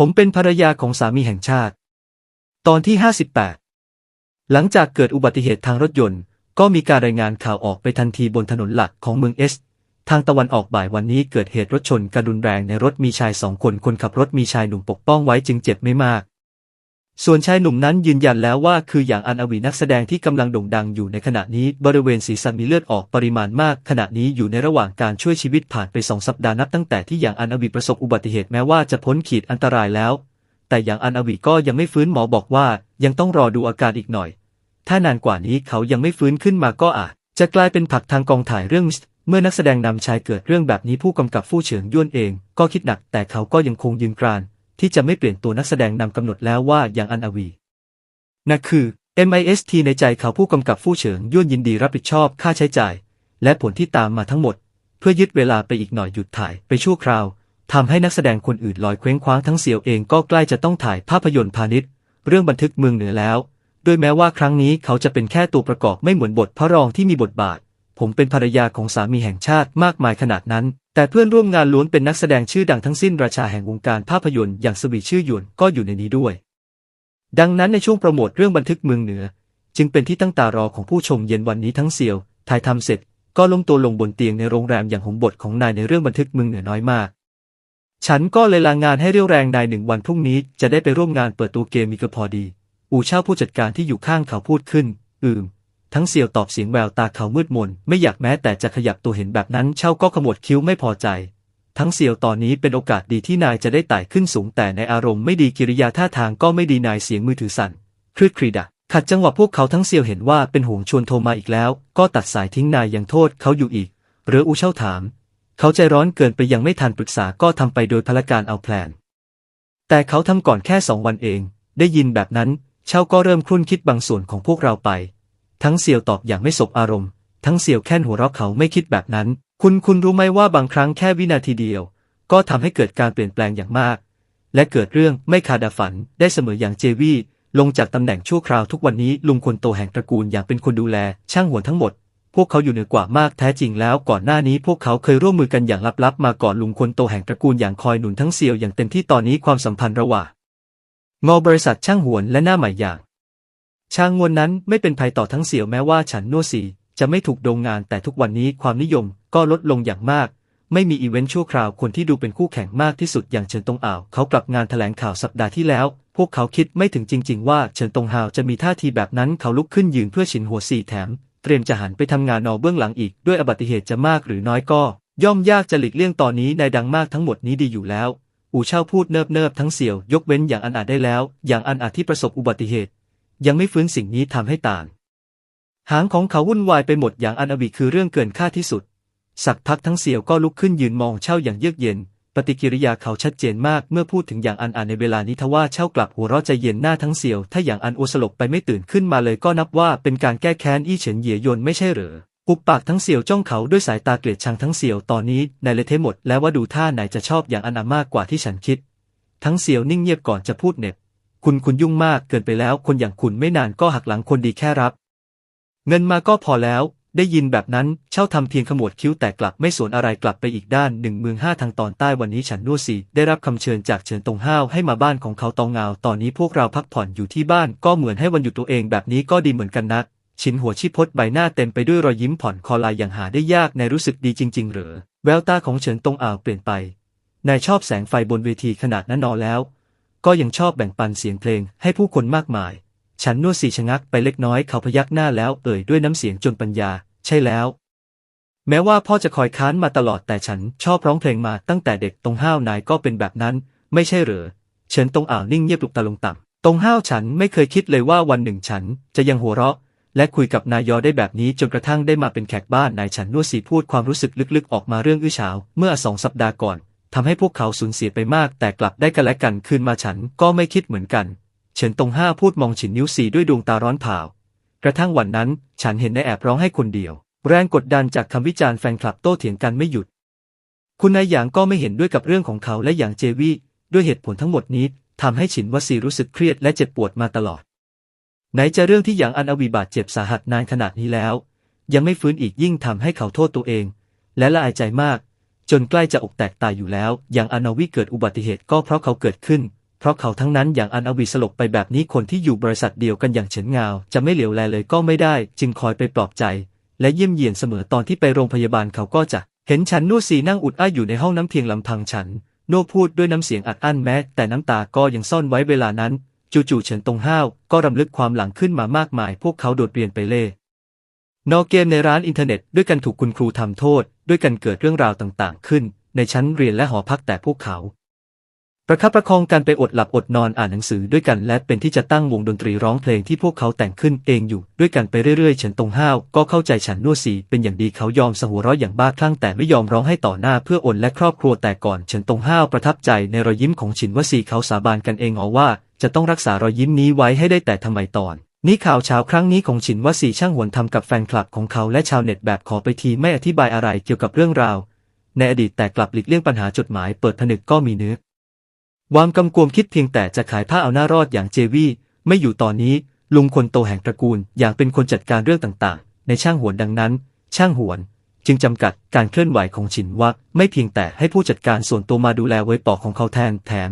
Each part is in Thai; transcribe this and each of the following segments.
ผมเป็นภรรยาของสามีแห่งชาติ ตอนที่ 58 หลังจากเกิดอุบัติเหตุทางรถยนต์ ก็มีการรายงานข่าวออกไปทันทีบนถนนหลักของเมืองเอส ทางตะวันออกบ่ายวันนี้เกิดเหตุรถชนกระดุนแรงในรถมีชายสองคน คนขับรถมีชายหนุ่มปกป้องไว้จึงเจ็บไม่มาก ส่วนชายหนุ่มนั้นยืนยันแล้วว่าคืออย่างอันอวีนักแสดงที่กำลังโด่งดังอยู่ในขณะนี้บริเวณศีรษะมีเลือดออกปริมาณมาก ขณะนี้อยู่ในระหว่างการช่วยชีวิตผ่านไปสองสัปดาห์นับตั้งแต่ที่อย่างอันอวีประสบอุบัติเหตุแม้ว่าจะพ้นขีดอันตรายแล้ว แต่อย่างอันอวีก็ยังไม่ฟื้นหมอบอกว่ายังต้องรอดูอาการอีกหน่อย ถ้านานกว่านี้เขายังไม่ฟื้นขึ้นมาก็อาจ จะกลายเป็นผักทางกองถ่ายเรื่องเมื่อนักแสดงนำชายเกิดเรื่องแบบนี้ผู้กำกับฟู่เฉิงย่วนเอง ก็คิดหนักแต่เขาก็ยังคงยืนกราน ที่จะไม่เปลี่ยนตัวนักแสดงนำกำหนดแล้วว่าอย่างอันอวีนั่นคือ MIST ในใจเขาผู้กำกับฟู่เฉิงย่วนยินดีรับผิดชอบค่าใช้จ่าย และผลที่ตามมาทั้งหมด เพื่อยึดเวลาไปอีกหน่อยหยุดถ่ายไปชั่วคราวทำให้นักแสดงคนอื่นลอยเคว้งคว้างทั้งเสี่ยวเองก็ใกล้จะต้องถ่ายภาพยนตร์พาณิชย์ เรื่องบันทึกเมืองเหนือแล้วโดยแม้ว่าครั้งนี้เขาจะเป็นแค่ตัวประกอบไม่เหมือนบทพระรองที่มีบทบาท ผมเป็นภรรยาของสามีแห่งชาติมากมายขนาดนั้น แต่เพื่อนร่วมงานล้วนเป็นนักแสดงชื่อดังทั้งสิ้นราชาแห่งวงการภาพยนตร์อย่างสวีชื่อหยวนก็อยู่ในนี้ด้วย ดังนั้นในช่วงโปรโมทเรื่องบันทึกเมืองเหนือ จึงเป็นที่ตั้งตารอของผู้ชมเย็นวันนี้ทั้งเซียวถ่ายทำเสร็จก็ลงตัวลงบนเตียงในโรงแรมอย่างหงบทของนายในเรื่องบันทึกเมืองเหนือน้อยมาก ฉันก็เลยลางานให้เรี่ยวแรงนายหนึ่งวันพรุ่งนี้จะได้ไปร่วมงานเปิดตัวเกมมีก็พอดี อูเช่าผู้จัดการที่อยู่ข้างเขาพูดขึ้น อืม ทั้งเซียวตอบเสียงแววตาเขามืดมน ไม่อยากแม้แต่จะขยับตัวเห็นแบบนั้นเช่าก็ขมวดคิ้วไม่พอใจ ทั้งเซียวตอนนี้เป็นโอกาสดีที่นายจะได้ไต่ขึ้นสูงแต่ในอารมณ์ไม่ดีกิริยาท่าทางก็ไม่ดีนายเสียงมือถือสั่นคลืดครีดะขัดจังหวะพวกเขาทั้งเซียวเห็นว่าเป็นห่วงชวนโทรมาอีกแล้ว ก็ตัดสายทิ้งนายยังโทษเขาอยู่อีกหรืออูเช่าถาม เขาใจร้อนเกินไปยังไม่ทันปรึกษาก็ทำไปโดยพละการเอาแพลนแต่เขาทำก่อนแค่สองวันเอง ได้ยินแบบนั้นเช่าก็เริ่มครุ่นคิดบางส่วนของพวกเราไป ทั้งเซียวตอบอย่างไม่สบอารมณ์ ทั้งเซียวแค่นหัวเราะเขาไม่คิดแบบนั้น คุณคุณรู้ไหมว่าบางครั้งแค่วินาทีเดียว ก็ทำให้เกิดการเปลี่ยนแปลงอย่างมาก และเกิดเรื่องไม่คาดฝันได้เสมออย่างเจวี่ลงจากตำแหน่งชั่วคราวทุกวันนี้ลุงคนโตแห่งตระกูลอย่างเป็นคนดูแล ช่างหัวทั้งหมด พวกเขาอยู่เหนือกว่ามากแท้จริงแล้ว ก่อนหน้านี้พวกเขาเคยร่วมมือกันอย่างลับๆ มาก่อนลุงคนโตแห่งตระกูลอย่างคอยหนุนทั้งเซียวอย่างเต็มที่ตอนนี้ความสัมพันธ์ระหว่างงอบริษัทช่างหวนและหน้าใหม่อย่าง ช่างงวนนั้นไม่เป็นภัยต่อทั้งเสี่ยวแม้ว่าฉันนัวซีจะไม่ถูกโดงงานแต่ทุกวันนี้ความนิยมก็ลดลงอย่างมาก ไม่มีอีเวนต์ชั่วคราวคนที่ดูเป็นคู่แข่งมากที่สุดอย่างเฉินตงอ่าวเขากลับงานแถลงข่าวสัปดาห์ที่แล้ว พวกเขาคิดไม่ถึงจริง ๆ ว่าเฉินตงฮาวจะมีท่าทีแบบนั้นเขาลุกขึ้นยืนเพื่อฉินหัวสี่แถม เตรียมจะหันไปทำงานนอเบื้องหลังอีกด้วยอุบัติเหตุจะมากหรือน้อยก็ ย่อมยากจะหลีกเลี่ยงตอนนี้นายดังมากทั้งหมดนี้ดีอยู่แล้วอู่เช่าพูดเนิบๆทั้งเสี่ยวยกเว้นอย่างอันอาจได้แล้ว อย่างอันอาจที่ประสบอุบัติเหตุ ยังไม่ฟื้นสิ่งนี้ทำให้ต่าง หางของเขาวุ่นวายไปหมดอย่างอันอวิคือเรื่องเกินค่าที่สุด สักพักทั้งเสี่ยวก็ลุกขึ้นยืนมองเช่าอย่างเยือกเย็น ปฏิกิริยาเขาชัดเจนมากเมื่อพูดถึงอย่างอันอ่านในเวลานี้ทว่าเช่ากลับหัวเราะใจเย็นหน้าทั้งเสี่ยว ถ้าอย่างอันโอสลบไปไม่ตื่นขึ้นมาเลยก็นับว่าเป็นการแก้แค้นอี้เฉินเหยียยนไม่ใช่เหรอปุบปากทั้งเสี่ยวจ้องเขาด้วยสายตาเกลียดชังทั้งเสี่ยวตอนนี้นายเลเทหมดแล้วว่าดูท่าไหนจะชอบอย่างอันอามากกว่าที่ฉันคิด ทั้งเสี่ยวนิ่งเงียบก่อนจะพูดเน็บ คุณคุณยุ่งมากเกินไปแล้ว คนอย่างคุณไม่นานก็หักหลังคนดีแค่รับ เงินมาก็พอแล้ว ได้ยินแบบนั้นเช่าทำเพียงขมวดคิ้วแต่กลับไม่สวนอะไรกลับไปอีกด้านหนึ่งเมืองห้าทางตอนใต้วันนี้ฉันนัวซีได้รับคำเชิญจากเฉินตงห้าวให้มาบ้านของเขาตองเงาตอนนี้พวกเราพักผ่อนอยู่ที่บ้านก็เหมือนให้วันหยุดตัวเองแบบนี้ก็ดีเหมือนกันนะชินหัวชิพดใบหน้าเต็มไปด้วยรอยยิ้มผ่อนคอลายอย่างหาได้ยากในรู้สึกดีจริง ๆ หรือ แววตาของเฉินตงอ่าวเปลี่ยนไป นายชอบแสงไฟบนเวทีขนาดนั้นนอแล้ว ก็ยังชอบแบ่งปันเสียงเพลงให้ผู้คนมากมาย ฉันนวดสีชะงักไปเล็กน้อยเขาพยักหน้าแล้วเอ่ยด้วยน้ำเสียงจนปัญญา ใช่แล้ว แม้ว่าพ่อจะคอยค้านมาตลอดแต่ฉันชอบร้องเพลงมาตั้งแต่เด็กตรงห้าวนายก็เป็นแบบนั้น ไม่ใช่เหรอเฉินตรงอ่าวนิ่งเงียบลุกตาลงต่ำตรงห้าวฉันไม่เคยคิดเลยว่าวันหนึ่งฉันจะยังหัวเราะ และคุยกับนายยอได้แบบนี้จนกระทั่งได้มาเป็นแขกบ้านนายฉันนวดสีพูดความรู้สึกลึกๆ ออกมาเรื่องอื้อฉาวเมื่อสองสัปดาห์ก่อน ทำให้พวกเขาสูญเสียไปมาก แต่กลับได้กันและกันคืนมาฉันก็ไม่คิดเหมือนกัน เฉินตงห้าพูดมองฉินนิ้วสีด้วยดวงตาร้อนเผา กระทั่งวันนั้น ฉันเห็นนายแอบร้องให้คนเดียว แรงกดดันจากคำวิจารณ์แฟนคลับโต้เถียงกันไม่หยุด คุณนายหยางก็ไม่เห็นด้วยกับเรื่องของเขาและอย่างเจวี่ด้วยเหตุผลทั้งหมดนี้ทำให้ฉินวสีรู้สึกเครียดและเจ็บปวดมาตลอด ไหนจะเรื่องที่หยางอันอวีบาดเจ็บสาหัสนานขนาดนี้แล้ว ยังไม่ฟื้นอีกยิ่งทำให้เขาโทษตัวเอง และละอายใจมาก จนใกล้จะอกแตกตายอยู่แล้ว อย่างอนาวิเกิดอุบัติเหตุก็เพราะเขาเกิดขึ้น เพราะเขาทั้งนั้นอย่างอันอวีสลบไปแบบนี้คนที่อยู่บริษัทเดียวกันอย่างเฉินงาวจะไม่เหลียวแลเลยก็ไม่ได้ จึงคอยไปปลอบใจ และเยี่ยมเยียนเสมอตอนที่ไปโรงพยาบาลเขาก็จะเห็นฉันนู่สีนั่งอุดอ้ายอยู่ในห้องน้ำเพียงลำพังฉัน โน่พูดด้วยน้ำเสียงอัดอั้นแม้ แต่น้ำตาก็ยังซ่อนไว้เวลานั้น จู่ๆเฉินตงห้าว ก็รำลึกความหลังขึ้นมามากมาย พวกเขาโดดเรียนไปเล่นอกเกมในร้านอินเทอร์เน็ตด้วยกันถูกคุณครูทำโทษ ด้วยกันเกิดเรื่องราวต่างๆ ขึ้น ในชั้นเรียนและหอพักแต่พวกเขา ประคับประคองกันไปอดหลับอดนอนอ่านหนังสือด้วยกันและเป็นที่จะตั้งวงดนตรีร้องเพลงที่พวกเขาแต่งขึ้นเองอยู่ด้วยกันไปเรื่อยๆเฉินตงห้าวก็เข้าใจฉันนวดสีเป็นอย่างดีเขายอมสหัวเราะอย่างบ้าคลั่งแต่ไม่ยอมร้องให้ต่อหน้าเพื่ออนและครอบครัวแต่ก่อนเฉินตงห้าวประทับใจในรอยยิ้มของฉินวสีเขาสาบานกันเองหรอว่า จะต้องรักษารอยยิ้มนี้ไว้ให้ได้แต่ทำไมตอน นี้ข่าวเช้าครั้งนี้ของฉินวสีช่างหวนทำกับแฟนคลับของเขาและชาวเน็ตแบบขอไปทีไม่อธิบายอะไรเกี่ยวกับเรื่องราว ในอดีตแต่กลับหลีกเลี่ยงปัญหาจดหมายเปิดผนึกก็มีเนื้อวามกำกวมคิดเพียงแต่จะขายผ้าเอาหน้ารอดอย่างเจวี่ไม่อยู่ตอนนี้ลุงคนโตแห่งตระกูลอยางเป็นคนจัดการเรื่องต่างๆ ในช่างหวนดังนั้น ช่างหวน จึงจำกัดการเคลื่อนไหวของฉินวะไม่เพียงแต่ให้ผู้จัดการส่วนตัวมาดูแลไว้ปอกของเขาแทนแถม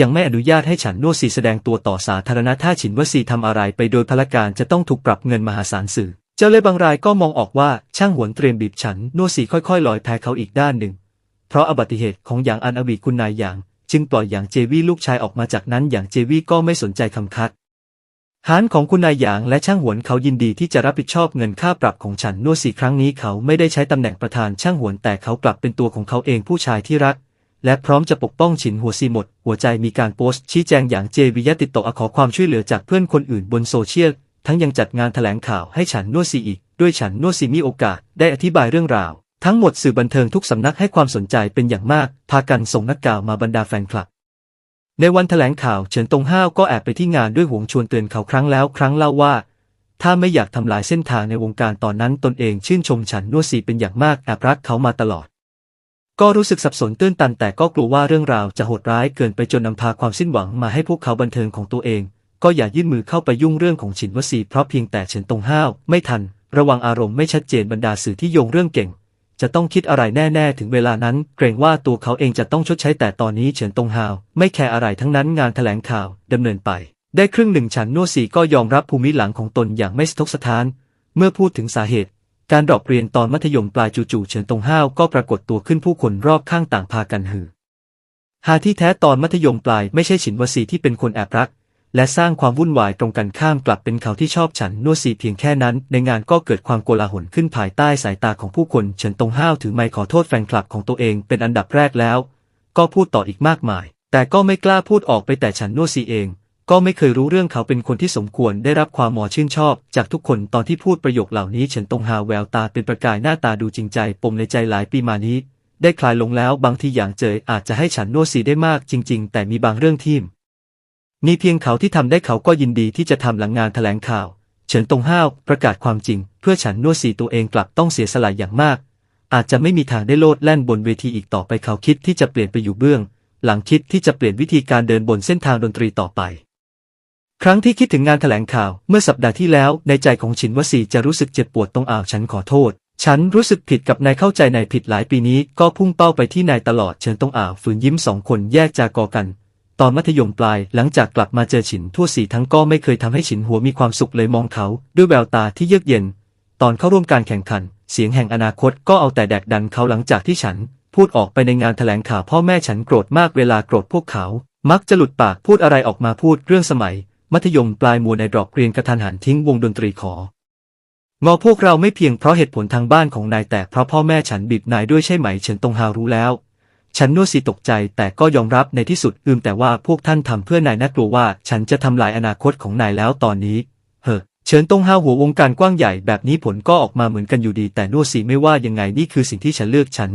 ยังไม่อนุญาตให้ฉันโนซีแสดงตัวต่อสาธารณะถ้าฉินวสีทำอะไรไปโดยพลการจะต้องถูกปรับเงินมหาศาลสื่อ เจ้าเล่บางรายก็มองออกว่าช่างหวนเตรียมบีบฉันโนซีค่อยๆลอยแพ้เขาอีกด้านหนึ่ง เพราะอุบัติเหตุของอย่างอันอวีคุณนายอย่าง จึงปล่อยอย่างเจวี่ลูกชายออกมาจากนั้นอย่างเจวี่ก็ไม่สนใจคำคัดหานของคุณนายหยางและช่างหวนเขายินดีที่จะรับผิดชอบเงินค่าปรับของฉันนวดสีครั้งนี้เขาไม่ได้ใช้ตำแหน่งประธานช่างหวนแต่เขากลับเป็นตัวของเขาเองผู้ชายที่รัก และพร้อมจะปกป้องฉินหัวซีหมด หัวใจมีการโพสต์ชี้แจงอย่างเจวิยะติดต่อขอความช่วยเหลือจากเพื่อนคนอื่นบนโซเชียล ทั้งยังจัดงานแถลงข่าวให้ฉันนวดซีอีก ด้วยฉันนวดซีมีโอกาสได้อธิบายเรื่องราว ทั้งหมดสื่อบันเทิงทุกสำนักให้ความสนใจเป็นอย่างมาก พากันส่งนักข่าวมาบรรดาแฟนคลับ ในวันแถลงข่าวเฉินตงห้าวก็แอบไปที่งานด้วยหวงชวนเตือนเขาครั้งแล้วครั้งเล่าว่าถ้าไม่อยากทำลายเส้นทางในวงการตอนนั้นตนเองชื่นชมฉันนวดซีเป็นอย่างมากแอบรักเขามาตลอด ก็รู้สึกสับสนตื้นตันแต่ก็กลัวว่าเรื่องราวจะโหดร้ายเกินไปจนนำพาความสิ้นหวังมาให้พวกเขาบันเทิงของตัวเอง ก็อย่ายื่นมือเข้าไปยุ่งเรื่องของฉินวสีเพราะเพียงแต่เฉินตงห้าวไม่ทัน ระวังอารมณ์ไม่ชัดเจนบรรดาสื่อที่โยงเรื่องเก่ง จะต้องคิดอะไรแน่ๆ ถึงเวลานั้น เกรงว่าตัวเขาเองจะต้องชดใช้แต่ตอนนี้เฉินตงฮาวไม่แคร์อะไรทั้งนั้นงานแถลงข่าวดำเนินไป ได้ครึ่งหนึ่งฉันนัวสีก็ยอมรับภูมิหลังของตนอย่างไม่สะทกสะท้าน เมื่อพูดถึงสาเหตุ การดรอปเรียนตอนมัธยมปลายจู่ๆเฉินตงห้าวก็ปรากฏตัวขึ้นผู้คนรอบข้างต่างพากันฮือ หาที่แท้ตอนมัธยมปลายไม่ใช่ฉินวสีที่เป็นคนแอบรัก และสร้างความวุ่นวายตรงกันข้ามกลับเป็นเขาที่ชอบฉันนวสีเพียงแค่นั้น ในงานก็เกิดความโกลาหลขึ้นภายใต้สายตาของผู้คนเฉินตงห้าวถือไมค์ขอโทษแฟนคลับของตัวเองเป็นอันดับแรกแล้ว ก็พูดต่ออีกมากมาย แต่ก็ไม่กล้าพูดออกไปแต่ฉันนวสีเอง ก็ไม่เคยรู้เรื่องเขาเป็นคนที่สมควรได้รับความหมอชื่นชอบ จากทุกคนตอนที่พูดประโยคเหล่านี้เฉินตงฮาแววตาเป็นประกายหน้าตาดูจริงใจ ปมในใจหลายปีมานี้ ได้คลายลงแล้วบางทีอย่างเจยอาจจะให้ฉันนวดสีได้มากจริง ๆ แต่มีบางเรื่องที่มีเพียงเขาที่ทำได้เขาก็ยินดีที่จะทำหลังงานแถลงข่าว เฉินตงห้าวประกาศความจริง เพื่อฉันนวดสีตัวเองกลับต้องเสียสละอย่างมาก อาจจะไม่มีทางได้โลดแล่นบนเวทีอีกต่อไปเขาคิดที่จะเปลี่ยนไปอยู่เบื้อง หลังคิดที่จะเปลี่ยนวิธีการเดินบนเส้นทางดนตรีต่อไป ครั้งที่คิดถึงงานแถลงข่าวเมื่อสัปดาห์ที่แล้ว ในใจของฉินวสีจะรู้สึกเจ็บปวดตรงอ่าวฉันขอโทษ ฉันรู้สึกผิดกับนายเข้าใจนายผิดหลายปีนี้ ก็พุ่งเป้าไปที่นายตลอดเชิญตรงอ่าวฝืนยิ้มสองคนแยกจากอกัน ตอนมัธยมปลายหลังจากกลับมาเจอฉินทั่วสีทั้งก็ไม่เคยทำให้ฉินหัวมีความสุขเลยมองเขา ด้วยแววตาที่เยือกเย็น ตอนเข้าร่วมการแข่งขัน เสียงแห่งอนาคตก็เอาแต่แดกดันเขาหลังจากที่ฉัน พูดออกไปในงานแถลงข่าวพ่อแม่ฉันโกรธมากเวลาโกรธพวกเขา มักจะหลุดปากพูดอะไรออกมาพูดเรื่องสมัย มัธยมปลายมัวในดรอปเรียนกระทันหันทิ้งวงดนตรีของอพวกเราไม่เพียงเพราะเหตุผลทางบ้านของนายแต่เพราะพ่อแม่ฉันบีบนายด้วยใช่ไหมเฉินตงฮาวรู้แล้ว ฉันนวดสีตกใจแต่ก็ยอมรับในที่สุดอืมแต่ว่าพวกท่านทำเพื่อนายน่ากลัวว่า ฉันจะทำลายอนาคตของนายแล้วตอนนี้ เฮ้อเฉินตงฮาวหัววงการกว้างใหญ่แบบนี้ผลก็ออกมาเหมือนกันอยู่ดีแต่นวดสีไม่ว่ายังไงนี่คือสิ่งที่ฉันเลือกฉัน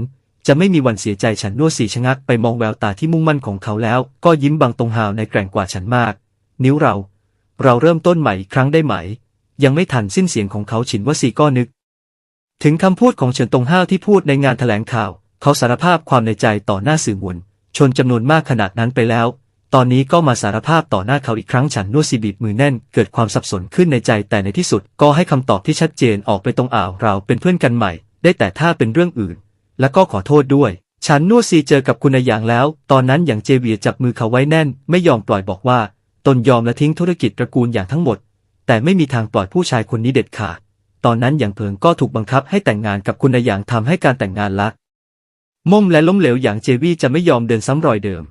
จะไม่มีวันเสียใจฉันนวดสีชะงักไปมองแววตาที่มุ่งมั่นของเขาแล้ว ก็ยิ้มบางตรงฮาวในแกร่งกว่าฉันมาก นิ้วเรา เราเริ่มต้นใหม่อีกครั้งได้ไหม ยังไม่ทันสิ้นเสียงของเขาฉินว่าสีก็นึก ถึงคำพูดของเฉินตงห้าวที่พูดในงานแถลงข่าว เขาสารภาพความในใจต่อหน้าสื่อมวลชนจำนวนมากขนาดนั้นไปแล้ว ตอนนี้ก็มาสารภาพต่อหน้าเขาอีกครั้งฉันนวดสีบีบมือแน่น เกิดความสับสนขึ้นในใจแต่ในที่สุดก็ให้คำตอบที่ชัดเจนออกไปตรงอ่าวเราเป็นเพื่อนกันใหม่ ได้แต่ถ้าเป็นเรื่องอื่น และก็ขอโทษด้วยฉันนัวซีเจอกับคุณนายหยางแล้ว ตอนนั้นอย่างเจเวียจับมือเขาไว้แน่น ไม่ยอมปล่อยบอกว่า ตนยอมและทิ้งธุรกิจตระกูลอย่างทั้งหมด แต่ไม่มีทางปล่อยผู้ชายคนนี้เด็ดขาด ตอนนั้นอย่างเพิงก็ถูกบังคับให้แต่งงานกับคุณนายหยางทำให้การแต่งงานลักม่มและล้มเหลวอย่างเจวี่จะไม่ยอมเดินซ้ำรอยเดิม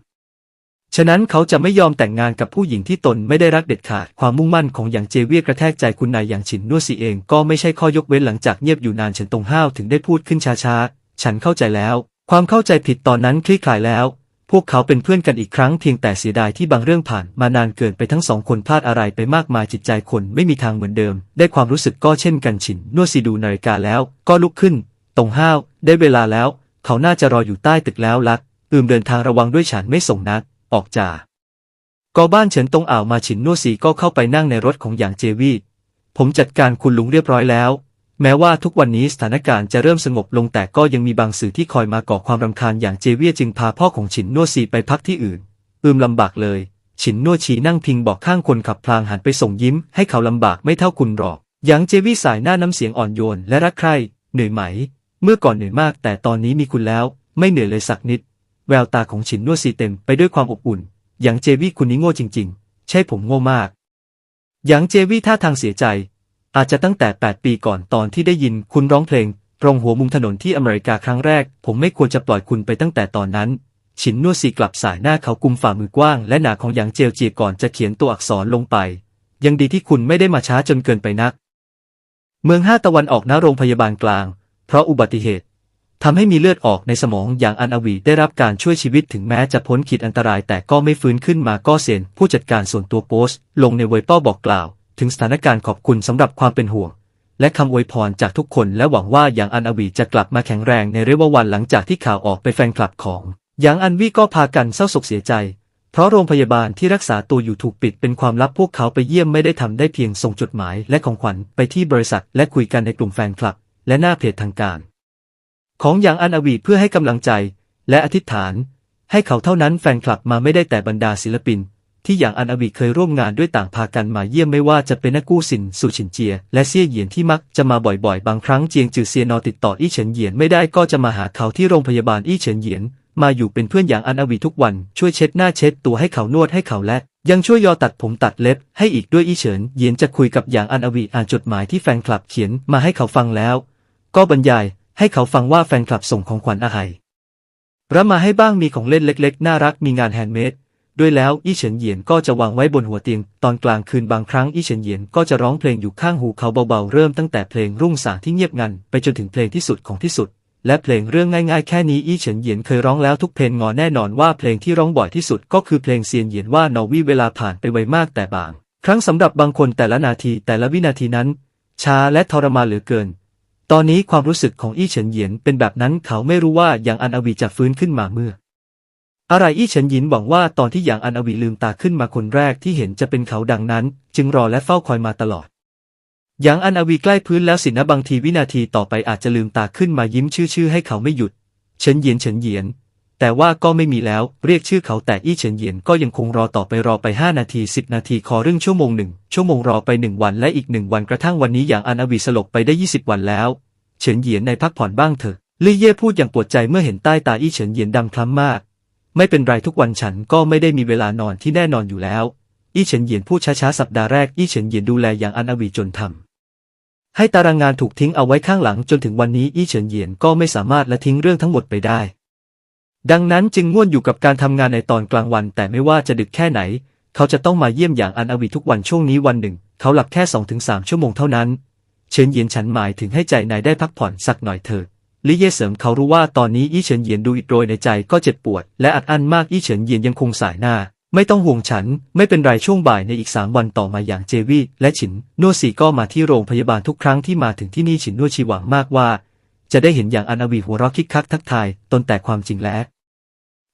ฉะนั้นเขาจะไม่ยอมแต่งงานกับผู้หญิงที่ตนไม่ได้รักเด็ดขาด ความมุ่งมั่นของอย่างเจวียกระแทกใจคุณนายอย่างฉินนัวซีเองก็ไม่ใช่ข้อยกเว้นหลังจากเงียบอยู่นานเฉินตงห้าวถึงได้พูดขึ้นช้าๆ ฉันเข้าใจแล้ว ความเข้าใจผิดตอนนั้นคลี่คลายแล้ว พวกเขาเป็นเพื่อนกันอีกครั้งเพียงแต่เสียดายที่บางเรื่องผ่านมานานเกินไปทั้งสองคนพลาดอะไรไปมากมายจิตใจคนไม่มีทางเหมือนเดิม ได้ความรู้สึกก็เช่นกันฉินนัวซีดูนาฬิกาแล้ว ก็ลุกขึ้น ตรงห้าว ได้เวลาแล้ว เขาน่าจะรออยู่ใต้ตึกแล้วลักอืมเดินทางระวังด้วยฉันไม่ส่งนัก ออกจากก็บ้านเฉินตรงอ่าวมาฉินนัวซีก็เข้าไปนั่งในรถของหยางเจวีผมจัดการคุณลุงเรียบร้อยแล้ว แม้ว่าทุกวันนี้สถานการณ์จะเริ่มสงบลงแต่ก็ยังมีบางสื่อที่คอยมาก่อความรำคาญอย่างเจเวียจึงพาพ่อของฉินนัวซีไปพักที่อื่น อืมลำบากเลย ฉินนัวชีนั่งพิงบอกข้างคนขับพลางหันไปส่งยิ้มให้เขาลำบากไม่เท่าคุณหรอกยางเจวี่สายหน้าน้ำเสียงอ่อนโยนและรักใคร่เหนื่อยไหม เมื่อก่อนเหนื่อยมากแต่ตอนนี้มีคุณแล้ว ไม่เหนื่อยเลยสักนิด แววตาของฉินนัวซีเต็มไปด้วยความอบอุ่นยางเจวี่คุณนี้โง่จริง ๆ ใช่ผมโง่มากยางเจวี่ท่าทางเสียใจ อาจจะตั้งแต่ 8 ปีก่อนตอนที่ได้ยินคุณร้องเพลง ตรงหัวมุมถนนที่อเมริกาครั้งแรก ผมไม่ควรจะปล่อยคุณไปตั้งแต่ตอนนั้นฉินนัวซีกลับสายหน้าเขากุมฝ่ามือกว้างและหนาของหยางเจียวเจียก่อนจะเขียนตัวอักษรลงไป ยังดีที่คุณไม่ได้มาช้าจนเกินไปนัก เมืองห้าตะวันออกณโรงพยาบาลกลาง เพราะอุบัติเหตุทำให้มีเลือดออกในสมองอย่างอันอวีได้รับการช่วยชีวิตถึงแม้จะพ้นขีดอันตรายแต่ก็ไม่ฟื้นขึ้นมาก็เซนผู้จัดการส่วนตัวโพสต์ ลงในเว็บป้อบอกกล่าว ถึงสถานการณ์ขอบคุณสำหรับความเป็นห่วง และคำอวยพรจากทุกคนและหวังว่าอย่างอันอวีจะกลับมาแข็งแรงในเร็ววันหลังจากที่ข่าวออกไปแฟนคลับของอย่างอันวีก็พากันเศร้าโศกเสียใจ เพราะโรงพยาบาลที่รักษาตัวอยู่ถูกปิดเป็นความลับพวกเขาไปเยี่ยมไม่ได้ทำได้เพียงส่งจดหมายและของขวัญไปที่บริษัทและคุยกันในกลุ่มแฟนคลับ และหน้าเพจทางการ ของอย่างอันอวีเพื่อให้กำลังใจ และอธิษฐาน ให้เขาเท่านั้นแฟนคลับมาไม่ได้แต่บรรดาศิลปิน ที่อย่างอันอวีเคยร่วมงานด้วยต่างพากันมาเยี่ยมไม่ว่าจะเป็นนักกู้สินสุชินเจีย และเซี่ยเหยียนที่มักจะมาบ่อยๆ บางครั้งเจียงจือเซียนอติดต่ออี้เฉินเหยียนไม่ได้ก็จะมาหาเขาที่โรงพยาบาลอี้เฉินเหยียน มาอยู่เป็นเพื่อนอย่างอันอวีทุกวันช่วยเช็ดหน้าเช็ดตัวให้เขานวดให้เขาและ ยังช่วยยอตัดผมตัดเล็บให้อีกด้วยอี้เฉินเหยียนจะคุยกับอย่างอันอวีอ่านจดหมายที่แฟนคลับเขียนมาให้เขาฟังแล้ว ก็บรรยายให้เขาฟังว่าแฟนคลับส่งของขวัญอะไรรับมาให้บ้างมีของเล่นเล็ก ๆ น่ารักมีงานแฮนด์เมด ด้วยแล้วอี้เฉินเหยียนก็จะวางไว้บนหัวเตียง ตอนกลางคืนบางครั้งอี้เฉินเหยียนก็จะร้องเพลงอยู่ข้างหูเขาเบาๆ เริ่มตั้งแต่เพลงรุ่งสางที่เงียบงันไปจนถึงเพลงที่สุดของที่สุด และเพลงเรื่องง่ายๆ แค่นี้อี้เฉินเหยียนเคยร้องแล้วทุกเพลงงอแน่นอนว่าเพลงที่ร้องบ่อยที่สุดก็คือเพลงเซียนเหยียนว่านอวีเวลาผ่านไปไวมากแต่บาง ครั้งสำหรับบางคนแต่ละนาทีแต่ละวินาทีนั้นช้าและทรมานเหลือเกิน ตอนนี้ความรู้สึกของอี้เฉินเหยียนเป็นแบบนั้นเขาไม่รู้ว่าอย่างอันอวีจะฟื้นขึ้นมาเมื่อ อะไรอี้เฉินหยินหวังว่าตอนที่หยางอันอวีลืมตาขึ้นมาคนแรกที่เห็นจะเป็นเขาดังนั้น จึงรอและเฝ้าคอยมาตลอดหยางอันอวีใกล้พื้นแล้วสินะบางทีวินาทีต่อไปอาจจะลืมตาขึ้นมายิ้มชื่อๆให้เขาไม่หยุด เฉินเยียนเฉินเยียน แต่ว่าก็ไม่มีแล้วเรียกชื่อเขาแต่อี้เฉินเยียนก็ยังคงรอต่อไปรอไปห้านาทีสิบนาทีขอเรื่องชั่วโมงหนึ่งชั่วโมงรอไปหนึ่งวันและอีกหนึ่งวันกระทั่งวันนี้หยางอันอวีสลบไปได้ยี่สิบวันแล้ว เฉินเยียนในพักผ่อนบ้างเถอะลี่เย่พูดอย่างปวดใจเมื่อเห็นใต้ตาอี้เฉินเยียนดำคล้ำมาก ไม่เป็นไรทุกวันฉันก็ไม่ได้มีเวลานอนที่แน่นอนอยู่แล้ว อี้เฉินเหยียนพูดช้าๆสัปดาห์แรกอี้เฉินเหยียนดูแลอย่างอันอวีจนทำให้ตารางงานถูกทิ้งเอาไว้ข้างหลังจนถึงวันนี้อี้เฉินเหยียนก็ไม่สามารถละทิ้งเรื่องทั้งหมดไปได้ ดังนั้นจึงง่วนอยู่กับการทำงานในตอนกลางวัน แต่ไม่ว่าจะดึกแค่ไหน เขาจะต้องมาเยี่ยมอย่างอันอวีทุกวันช่วงนี้วันหนึ่ง เขาหลับแค่สองถึงสามชั่วโมงเท่านั้น เฉินเหยียนฉันหมายถึงให้ใจนายได้พักผ่อนสักหน่อยเถิด ลิเย่เสริมเขารู้ว่าตอนนี้อี้เฉินเหยียนดูอิดโรยในใจก็เจ็บปวด และอัดอั้นมากอี้เฉินเหยียนยังคงสายหน้า ไม่ต้องห่วงฉัน ไม่เป็นไรช่วงบ่ายในอีกสามวันต่อมาอย่างเจวี่และฉินนัวซีก็มาที่โรงพยาบาลทุกครั้งที่มาถึงที่นี่ฉินนัวชีหวังมากว่า จะได้เห็นอย่างอันอวีหัวเราะคิกคักทักทาย ตนแต่ความจริงแล้ว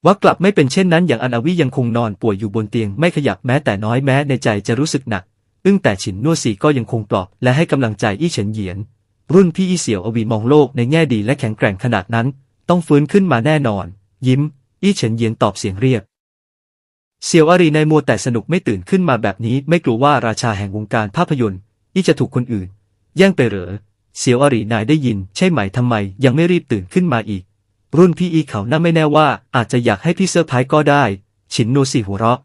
ว่ากลับไม่เป็นเช่นนั้นอย่างอันอวียังคงนอนป่วยอยู่บนเตียงไม่ขยับแม้แต่น้อยแม้ในใจจะรู้สึกหนักอึ้งแต่ฉินนัวซีก็ยังคงปลอบและให้กำลังใจอี้เฉินเหยียน รุ่นพี่อี้เสี่ยวอวีมองโลกในแง่ดีและแข็งแกร่งขนาดนั้น ต้องฟื้นขึ้นมาแน่นอน ยิ้ม อี้เฉินเยียนตอบเสียงเรียบเสี่ยวอารีในมัวแต่สนุกไม่ตื่นขึ้นมาแบบนี้ ไม่กลัวว่าราชาแห่งวงการภาพยนตร์อี้จะถูกคนอื่น แย่งไปเหรอ เสี่ยวอารีนายได้ยิน ใช่ไหมทำไม ยังไม่รีบตื่นขึ้นมาอีก รุ่นพี่อีเขาน่าไม่แน่ว่า อาจจะอยากให้พี่เซอร์ไพรส์ก็ได้ ฉินโนสีหัวเราะ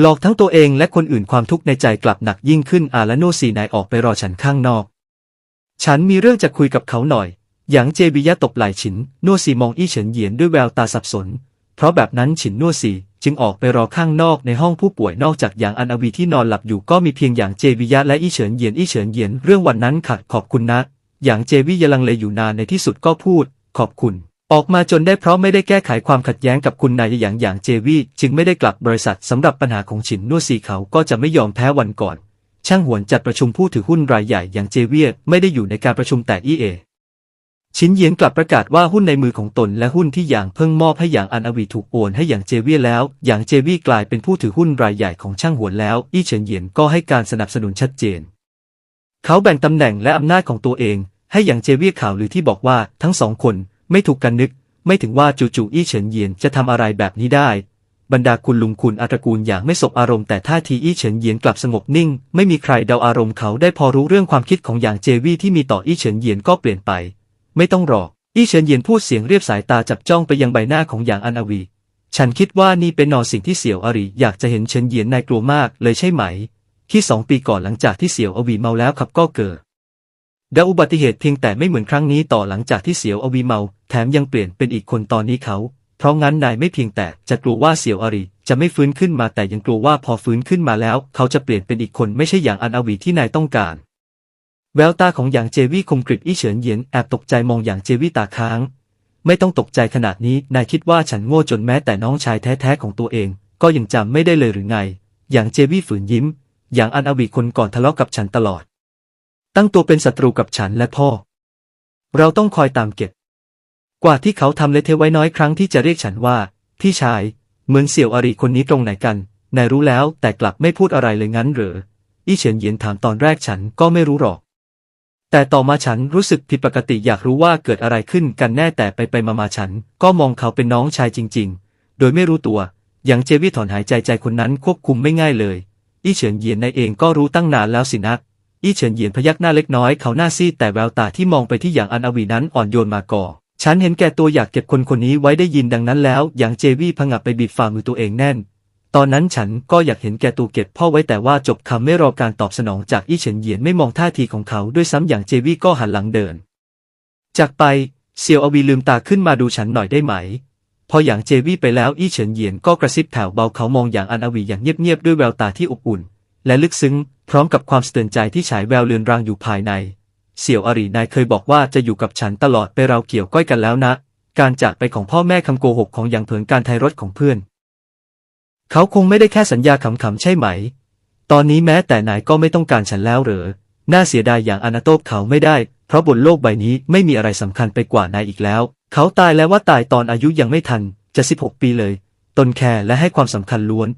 หลอกทั้งตัวเองและคนอื่นความทุกข์ในใจกลับหนักยิ่งขึ้นอาและโนสีนายออกไปรอฉันข้างนอก ฉันมีเรื่องจะคุยกับเขาหน่อย หยางเจบิยะตบไหล่ฉินโนสีมองอี้เฉินเหยียนด้วยแววตาสับสน เพราะแบบนั้นฉินโนสีจึงออกไปรอข้างนอกในห้องผู้ป่วยนอกจากหยางอันอวีที่นอนหลับอยู่ก็มีเพียงหยางเจบิยะและอี้เฉินเหยียนอี้เฉินเหยียนเรื่องวันนั้นค่ะขอบคุณนะหยางเจวิยะลังเลอยู่นานในที่สุดก็พูด ขอบคุณ ออกมาจนได้เพราะไม่ได้แก้ไขความขัดแย้งกับคุณนายหยางหยางเจวีจึงไม่ได้กลับบริษัทสำหรับปัญหาของฉินนัวดสีเขาก็จะไม่ยอมแพ้วันก่อน ช่างหวนจัดประชุมผู้ถือหุ้นรายใหญ่อย่างเจเวียไม่ได้อยู่ในการประชุมแต่อีเอชินเยียนกลับประกาศว่าหุ้นในมือของตนและหุ้นที่หยางเพิ่งมอบให้หยางอันอวีถูกโอนให้หยางเจเวียแล้วหยางเจวีกลายเป็นผู้ถือหุ้นรายใหญ่ของช่างหวนแล้ว อี้เฉินเยียนก็ให้การสนับสนุนชัดเจน เขาแบ่งตำแหน่งและอำนาจของตัวเอง ให้หยางเจวียข่าวหรือที่บอกว่าทั้งสองคนไม่ถูกกันนึก ไม่ถึงว่าจู่ๆอี้เฉินเยียนจะทำอะไรแบบนี้ได้ บรรดาคุณลุงคุณอาตระกูลอย่างไม่สบอารมณ์แต่ท่าทีอี้เฉินเหยียนกลับสงบนิ่ง ไม่มีใครเดาอารมณ์เขาได้พอรู้เรื่องความคิดของหยางเจวี่ที่มีต่ออี้เฉินเหยียนก็เปลี่ยนไป ไม่ต้องรออี้เฉินเหยียนพูดเสียงเรียบสายตาจับจ้องไปยังใบหน้าของหยางอันอวี ฉันคิดว่านี่เป็นนอสิ่งที่เสี่ยวอรีอยากจะเห็นเฉินเหยียนนายกลัวมากเลยใช่ไหม ที่สองปีก่อนหลังจากที่เสี่ยวอวีเมาแล้วขับก็เกิดดาอุบัติเหตุเพียงแต่ไม่เหมือนครั้งนี้ต่อหลังจากที่เสี่ยวอวีเมา แถมยังเปลี่ยนเป็นอีกคนตอนนี้เขา เพราะงั้นนายไม่เพียงแต่จะกลัวว่าเสี่ยวอารีจะไม่ฟื้นขึ้นมาแต่ยังกลัวว่าพอฟื้นขึ้นมาแล้ว เขาจะเปลี่ยนเป็นอีกคนไม่ใช่อย่างอันอวีที่นายต้องการ แววตาของหยางเจวี่คมกริบอี้เฉินเหยียนแอบตกใจมองหยางเจวี่ตาค้าง ไม่ต้องตกใจขนาดนี้นายคิดว่าฉันโง่จนแม้แต่น้องชายแท้ๆของตัวเอง ก็ยังจำไม่ได้เลยหรือไงอย่างเจวี่ฝืนยิ้มอย่างอันอวีคนก่อนทะเลาะกับฉันตลอด ตั้งตัวเป็นศัตรูกับฉันและพ่อ เราต้องคอยตามเก็บ กว่าที่เขาทำเลเทไว้น้อยครั้งที่จะเรียกฉันว่า พี่ชาย เหมือนเสี่ยวอรีคนนี้ตรงไหนกัน นายรู้แล้วแต่กลับไม่พูดอะไรเลยงั้นเหรอ อี้เฉินเยียนถามตอนแรกฉันก็ไม่รู้หรอก แต่ต่อมาฉันรู้สึกผิดปกติอยากรู้ว่าเกิดอะไรขึ้นกันแน่แต่ไปไปมามาฉัน ก็มองเขาเป็นน้องชายจริง ๆ โดยไม่รู้ตัว อย่างเจวี่ถอนหายใจใจคนนั้นควบคุมไม่ง่ายเลย อี้เฉินเยียนนายเองก็รู้ตั้งนานแล้วสินะอี้เฉินเยียนพยักหน้าเล็กน้อยเขาหน้าซีดแต่แววตาที่มองไปที่อย่างอันอวีนั้นอ่อนโยนมาก่อ ฉันเห็นแก่ตัวอยากเก็บคนคนนี้ไว้ได้ยินดังนั้นแล้ว อย่างเจวี่ผงับไปบีบฝ่ามือตัวเองแน่น ตอนนั้นฉันก็อยากเห็นแก่ตัวเก็บพ่อไว้แต่ว่าจบคำไม่รอการตอบสนองจากอี้เฉินเหยียนไม่มองท่าทีของเขาด้วยซ้ำอย่างเจวี่ก็หันหลังเดิน จากไปเซียวอวีลืมตาขึ้นมาดูฉันหน่อยได้ไหม พออย่างเจวี่ไปแล้วอี้เฉินเหยียนก็กระซิบแผ่วเบาเขามองอย่างอันอวีอย่างเงียบๆด้วยแววตาที่อบอุ่น และลึกซึ้ง พร้อมกับความสะเตือนใจที่ฉายแววเลือนรางอยู่ภายใน เสี่ยวอารีนายเคยบอกว่าจะอยู่กับฉันตลอดไปเราเกี่ยวก้อยกันแล้วนะ การจากไปของพ่อแม่คำโกหกของอย่างเผิงการไทยรถของเพื่อน เขาคงไม่ได้แค่สัญญาขำๆใช่ไหม ตอนนี้แม้แต่นายก็ไม่ต้องการฉันแล้วเหรอ น่าเสียดายอย่างอนาโตบเขาไม่ได้ เพราะบนโลกใบนี้ไม่มีอะไรสำคัญไปกว่านายอีกแล้ว เขาตายแล้วว่าตายตอนอายุยังไม่ทัน จะสิบหกปีเลย ตนแคร์และให้ความสำคัญล้วน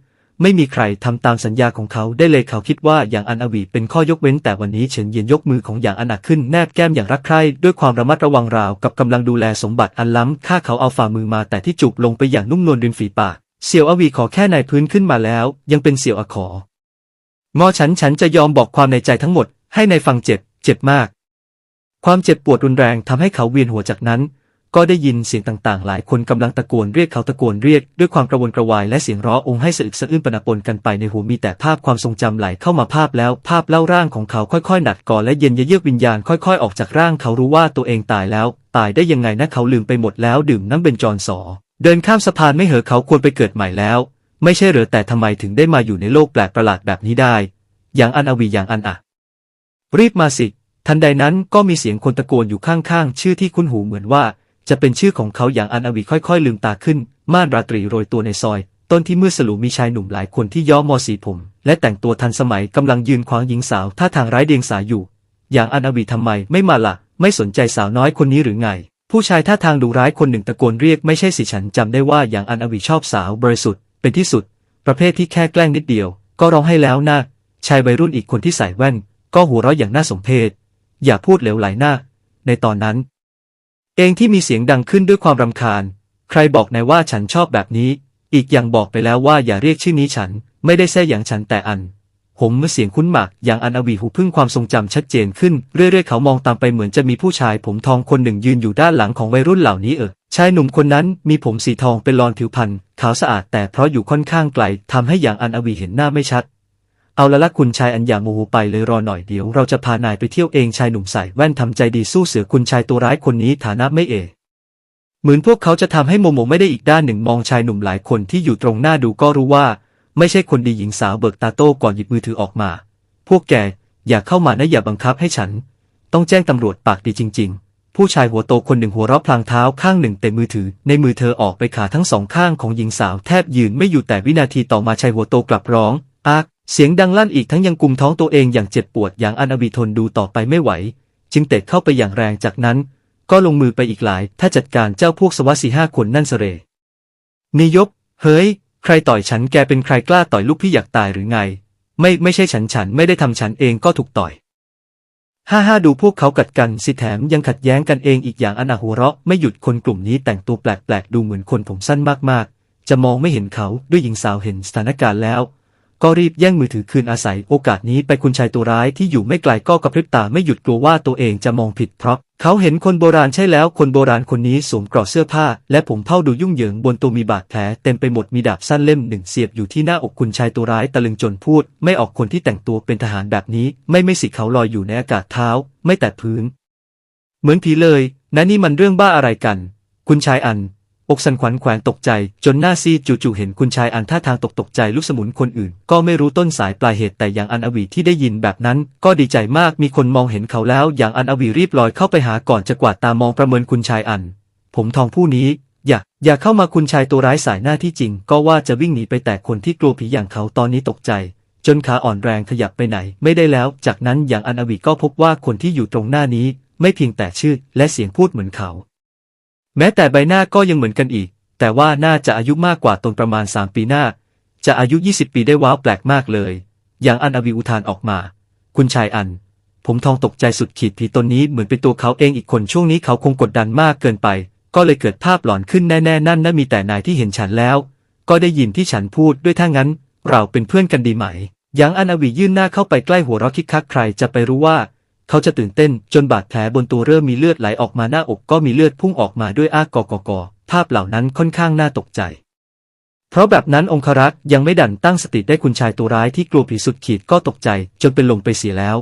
ไม่มีใครทำตามสัญญาของเขาได้เลยเขาคิดว่าอย่างอันอวีเป็นข้อยกเว้น แต่วันนี้เฉินเยียนยกมือของอย่างอันหนักขึ้นแนบแก้มอย่างรักใคร่ด้วยความระมัดระวังราวกับกำลังดูแลสมบัติอันล้ำค่าเขาเอาฝ่ามือมาแต่ที่จูบลงไปอย่างนุ่มนวลริมฝีปากเสี่ยวอวีขอแค่นายพื้นขึ้นมาแล้ว ยังเป็นเสี่ยวอของอฉันฉันจะยอมบอกความในใจทั้งหมด ให้ในายฟังเจ็บ เจ็บมาก ความเจ็บปวดรุนแรงทำให้เขาเวียนหัวจากนั้น ก็ได้ยินเสียงต่างๆ หลายคนกำลังตะโกนเรียกเขาตะโกนเรียกด้วยความกระวนกระวายและเสียงร้ององค์ให้สะอึกสะอื้นปนปนกันไปในหัวมีแต่ภาพความทรงจำไหลเข้ามาภาพแล้วภาพเล่าร่างของเขาค่อยๆ หนักก่อนและเย็นเยือกวิญญาณค่อยๆ ออกจากร่างเขารู้ว่าตัวเองตายแล้ว ตายได้ยังไงนะเขาลืมไปหมดแล้วดื่มน้ำเบญจรสอ เดินข้ามสะพานไม่เหอะเขาควรไปเกิดใหม่แล้ว ไม่ใช่เหรอแต่ทำไมถึงได้มาอยู่ในโลกแปลกประหลาดแบบนี้ได้ อย่างอันอวีอย่างอันอะรีบมาสิทันใดนั้นก็มีเสียงคนตะโกนอยู่ข้างๆ ชื่อที่คุ้นหูเหมือนว่า จะเป็นชื่อของเขาอย่างอันอวีค่อยๆ ลืมตาขึ้น ม่านราตรีโรยตัวในซอย ต้นที่มืดสลัวมีชายหนุ่มหลายคนที่ย้อมมอสีผม และแต่งตัวทันสมัยกำลังยืนขวางหญิงสาวท่าทางร้ายเดียงสาอยู่ อย่างอันอวีทำไมไม่มาละ่ะ ไม่สนใจสาวน้อยคนนี้หรือไง ผู้ชายท่าทางดุร้ายคนหนึ่งตะโกนเรียกไม่ใช่สิฉันจำได้ว่าอย่างอันอวีชอบสาวบริสุทธิ์เป็นที่สุด ประเภทที่แค่แกล้งนิดเดียว ก็ร้องให้แล้วนะชายวัยรุ่นอีกคนที่ใส่แว่น ก็หัวเราะอย่างน่าสมเพชอย่าพูดเหลวไหลหน้า ในตอนนั้น เองที่มีเสียงดังขึ้นด้วยความรำคาญ ใครบอกนายว่าฉันชอบแบบนี้ อีกอย่างบอกไปแล้วว่าอย่าเรียกชื่อนี้ฉัน ไม่ได้แซ่อย่างฉันแต่อัน ผมเมื่อเสียงคุ้นหมากอย่างอันอวีหูพึ่งความทรงจำชัดเจนขึ้น เรื่อยๆเขามองตามไปเหมือนจะมีผู้ชาย ผมทองคนหนึ่งยืนอยู่ด้านหลังของวัยรุ่นเหล่านี้เออชายหนุ่มคนนั้นมีผมสีทองเป็นรอนผิวพรรณขาวสะอาดแต่เพราะอยู่ค่อนข้างไกลทำให้อย่างอันอวีเห็นหน้าไม่ชัด เอาละละคุณชายอันอย่าโมโหไปเลยรอหน่อยเดี๋ยวเราจะพานายไปเที่ยวเองชายหนุ่มใส่แว่นทำใจดีสู้เสือคุณชายตัวร้ายคนนี้ฐานะไม่เอเหมือนพวกเขาจะทำให้โมโมไม่ได้อีกด้านหนึ่งมองชายหนุ่มหลายคนที่อยู่ตรงหน้าดูก็รู้ว่า ไม่ใช่คนดีหญิงสาวเบิกตาโต้ก่อนหยิบมือถือออกมา พวกแกอย่าเข้ามานะอย่าบังคับให้ฉัน ต้องแจ้งตำรวจปากดีจริง ๆ ผู้ชายหัวโตคนหนึ่งหัวเราะพลางเท้าข้างหนึ่งเต็มมือถือ ในมือเธอออกไปขาทั้งสองข้างของหญิงสาวแทบยืนไม่อยู่แต่วินาทีต่อมาชายหัวโตกลับร้องอาก เสียงดังลั่นอีกทั้งยังกุมท้องตัวเองอย่างเจ็บปวดอย่างอันอบีทนดูต่อไปไม่ไหว จึงเตะเข้าไปอย่างแรงจากนั้น ก็ลงมือไปอีกหลาย ถ้าจัดการเจ้าพวกสวัสดีห้าคนนั่นเสเรนิยบ เฮ้ย ใครต่อยฉันแกเป็นใครกล้าต่อยลูกพี่อยากตายหรือไง ไม่ไม่ใช่ฉันฉันไม่ได้ทำฉันเองก็ถูกต่อยห้าห้าดูพวกเขากัดกันสิแถมยังขัดแย้งกันเองอีกอย่างอันอาหัวเราะไม่หยุดคนกลุ่มนี้แต่งตัวแปลกๆดูเหมือนคนผมสั้นมากๆ จะมองไม่เห็นเขาด้วยหญิงสาวเห็นสถานการณ์แล้ว ก็รีบแย่งมือถือคืนอาศัยโอกาสนี้ไปคุณชายตัวร้ายที่อยู่ไม่ไกลก็กระพริบตาไม่หยุดกลัวว่าตัวเองจะมองผิดเพราะ เขาเห็นคนโบราณใช่แล้วคนโบราณคนนี้สวมเกราะเสื้อผ้า และผมเผ้าดูยุ่งเหยิงบนตัวมีบาดแผลเต็มไปหมดมีดาบสั้นเล่มหนึ่งเสียบอยู่ที่หน้าอกคุณชายตัวร้ายตะลึงจนพูด ไม่ออกคนที่แต่งตัวเป็นทหารแบบนี้ ไม่ไม่สิเขาลอยอยู่ในอากาศเท้า ไม่แตะพื้น เหมือนผีเลยนะนี่มันเรื่องบ้าอะไรกัน คุณชายอัน อกสันขวัญแขวนตกใจ จนหน้าซีดจู่ๆเห็นคุณชายอันท่าทางตกตกใจลูกสมุนคนอื่น ก็ไม่รู้ต้นสายปลายเหตุแต่อย่างอันอวีที่ได้ยินแบบนั้น ก็ดีใจมากมีคนมองเห็นเขาแล้ว อย่างอันอวีรีบลอยเข้าไปหาก่อนจะกวาดตามองประเมินคุณชายอัน ผมทองผู้นี้ อย่า อย่าเข้ามาคุณชายตัวร้ายสายหน้าที่จริง ก็ว่าจะวิ่งหนีไปแต่คนที่กลัวผีอย่างเขาตอนนี้ตกใจ จนขาอ่อนแรงขยับไปไหน ไม่ได้แล้ว จากนั้นอย่างอันอวีก็พบว่าคนที่อยู่ตรงหน้านี้ ไม่เพียงแต่ชื่อ และเสียงพูดเหมือนเขา แม้แต่ใบหน้าก็ยังเหมือนกันอีก แต่ว่าน่าจะอายุมากกว่าตนประมาณสามปีหน้า จะอายุ 20 ปีได้ว้าวแปลกมากเลย อย่างอันอวีอุทานออกมา คุณชายอัน ผมทองตกใจสุดขีดผีตนนี้เหมือนเป็นตัวเขาเองอีกคนช่วงนี้เขาคงกดดันมากเกินไป ก็เลยเกิดภาพหลอนขึ้นแน่ๆนั่นน่ะมีแต่นายที่เห็นฉันแล้ว ก็ได้ยินที่ฉันพูดด้วยถ้างั้น เราเป็นเพื่อนกันดีไหมยังอันอวียื่นหน้าเข้าไปใกล้หัวเราะคิกคักใครจะไปรู้ว่า เขาจะตื่นเต้นจนบาดแผลบนตัวเริ่มมีเลือดไหลออกมาหน้าอกก็มีเลือดพุ่งออกมาด้วยอากอกกอภาพเหล่านั้นค่อนข้างน่าตกใจ เพราะแบบนั้นองครักษ์ยังไม่ดันตั้งสติได้คุณชายตัวร้ายที่กลัวผีสุดขีดก็ตกใจ จนเป็นลมไปเสียแล้ว